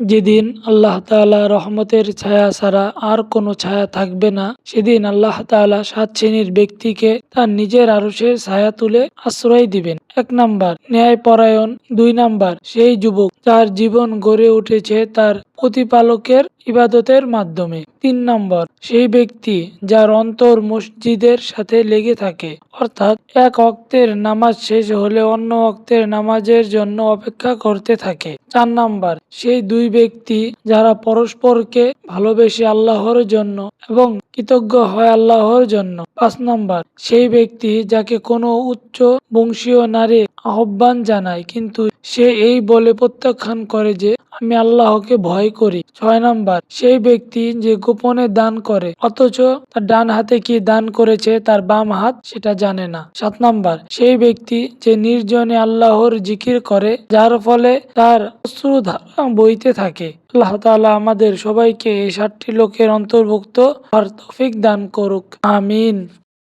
যেদিন আল্লাহ তালা রহমতের ছায়া ছাড়া আর কোনো ছায়া থাকবে না, সেদিন আল্লাহ তালা সাত শ্রেণির ব্যক্তিকে তার নিজের আরুষের ছায়া তুলে আশ্রয় দিবেন। এক নাম্বার ন্যায় পরায়ণ দুই নাম্বার, সেই যুবক যার জীবন গড়ে উঠেছে তার প্রতিপালকের ইবাদতের মাধ্যমে। তিন নম্বর, সেই ব্যক্তি যার অন্তর মসজিদের সাথে লেগে থাকে। অর্থাৎ এক অক্তের নামাজ শেষ হলে অন্য অক্তের নামাজের জন্য অপেক্ষা করতে থাকে। চার নাম্বার, সেই দুই ব্যক্তি যারা পরস্পরকে ভালোবেসে আল্লাহর জন্য এবং কৃতজ্ঞ হয় আল্লাহর জন্য। পাঁচ নাম্বার, সেই ব্যক্তি যাকে কোনো উচ্চ বংশীয় নারী আহ্বান জানায়, কিন্তু সে এই বলে প্রত্যাখ্যান করে যে, আমি আল্লাহকে ভয় করি। ছয় নাম্বার, সেই ব্যক্তি যে গোপনে দান করে, অথচ তার ডান হাতে কি দান করেছে, তার বাম হাত সেটা জানে না। সাত নাম্বার, সেই ব্যক্তি যে নির্জনে আল্লাহর জিকির করে, যার ফলে তার অশ্রুধারা বইতে থাকে। আল্লাহ তাআলা আমাদের সবাইকে এই সাতটি লোকের অন্তর্ভুক্ত আর তৌফিক দান করুক। আমিন।